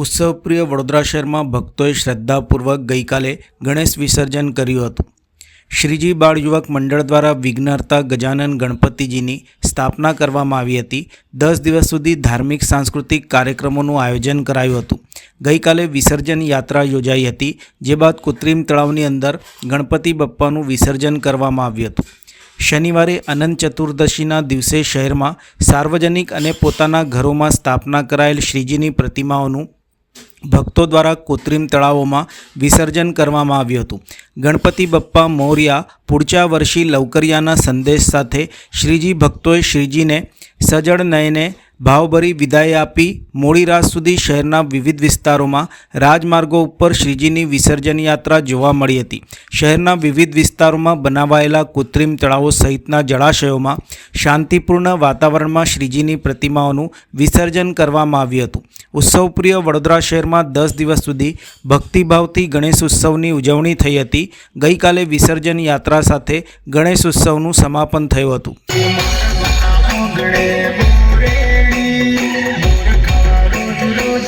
ઉત્સવપ્રિય વડોદરા શહેરમાં ભક્તોએ શ્રદ્ધાપૂર્વક ગઈકાલે ગણેશ વિસર્જન કર્યું હતું. શ્રીજી બાળ યુવક મંડળ દ્વારા વિઘ્નહર્તા ગજાનન ગણપતિજીની સ્થાપના કરવામાં આવી હતી. દસ દિવસ સુધી ધાર્મિક સાંસ્કૃતિક કાર્યક્રમોનું આયોજન કરાયું હતું. ગઈકાલે વિસર્જન યાત્રા યોજાઈ હતી, જે બાદ કૃત્રિમ તળાવની અંદર ગણપતિ બપ્પાનું વિસર્જન કરવામાં આવ્યું હતું. શનિવારે અનંત ચતુર્દશીના દિવસે શહેરમાં સાર્વજનિક અને પોતાના ઘરોમાં સ્થાપના કરાયેલ શ્રીજીની પ્રતિમાઓનું ભક્તો દ્વારા કૃત્રિમ તળાવોમાં વિસર્જન કરવામાં આવ્યું હતું. ગણપતિ બપ્પા મોર્યા પૂડચા વર્ષી લવકરિયાના સંદેશ સાથે શ્રીજી ભક્તોએ શ્રીજીને સજળ નયને ભાવભરી વિદાય આપી મોડી રાત સુધી શહેરના વિવિધ વિસ્તારોમાં રાજમાર્ગો ઉપર શ્રીજીની વિસર્જન યાત્રા જોવા મળી હતી. શહેરના વિવિધ વિસ્તારોમાં બનાવાયેલા કૃત્રિમ તળાવો સહિતના જળાશયોમાં શાંતિપૂર્ણ વાતાવરણમાં શ્રીજીની પ્રતિમાઓનું વિસર્જન કરવામાં આવ્યું હતું. ઉત્સવપ્રિય વડોદરા શહેરમાં દસ દિવસ સુધી ભક્તિભાવથી ગણેશ ઉત્સવની ઉજવણી થઈ હતી. ગઈકાલે વિસર્જન યાત્રા સાથે ગણેશ ઉત્સવનું સમાપન થયું હતું.